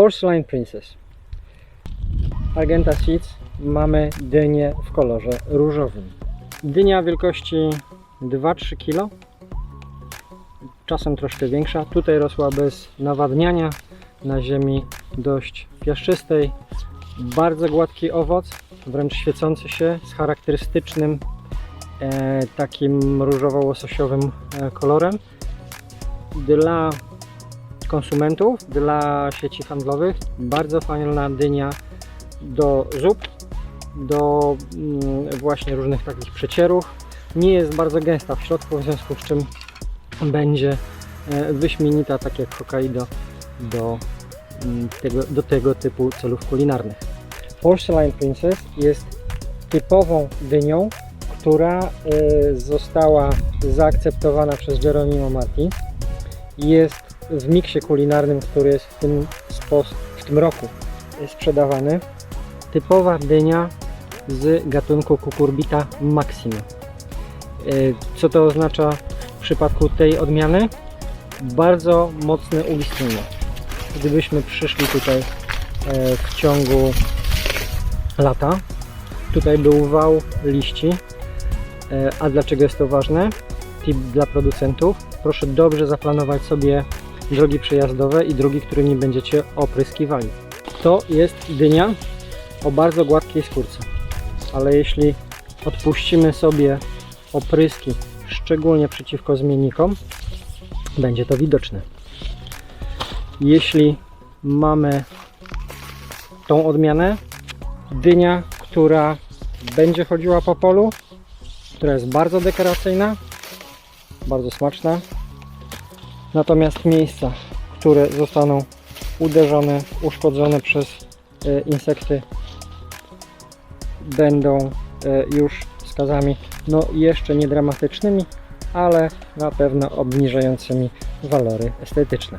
Porcelain Princess. Argenta Seeds mamy dynię w kolorze różowym. Dynia wielkości 2-3 kg. Czasem troszkę większa. Tutaj rosła bez nawadniania na ziemi dość piaszczystej. Bardzo gładki owoc, wręcz świecący się, z charakterystycznym e, takim różowo-łososiowym e, kolorem. Dla konsumentów, dla sieci handlowych bardzo fajna dynia do zup, do mm, właśnie różnych takich przecierów. Nie jest bardzo gęsta w środku, w związku z czym będzie e, wyśmienita, tak jak Hokkaido, do mm, tego, do tego typu celów kulinarnych. Porcelain Princess jest typową dynią, która e, została zaakceptowana przez Geronimo Marti. Jest w miksie kulinarnym, który jest w tym, w tym roku sprzedawany. Typowa dynia z gatunku Cucurbita maxima. E, Co to oznacza w przypadku tej odmiany? Bardzo mocne ulistnienie. Gdybyśmy przyszli tutaj e, w ciągu lata, tutaj był wał liści. E, A dlaczego jest to ważne? Tip dla producentów. Proszę dobrze zaplanować sobie drogi przejazdowe i drogi, którymi będziecie opryskiwali. To jest dynia o bardzo gładkiej skórce. Ale jeśli odpuścimy sobie opryski, szczególnie przeciwko zmiennikom, będzie to widoczne. Jeśli mamy tą odmianę, dynia, która będzie chodziła po polu, która jest bardzo dekoracyjna, bardzo smaczna. Natomiast miejsca, które zostaną uderzone, uszkodzone przez e, insekty, będą e, już skazami no jeszcze nie dramatycznymi, ale na pewno obniżającymi walory estetyczne.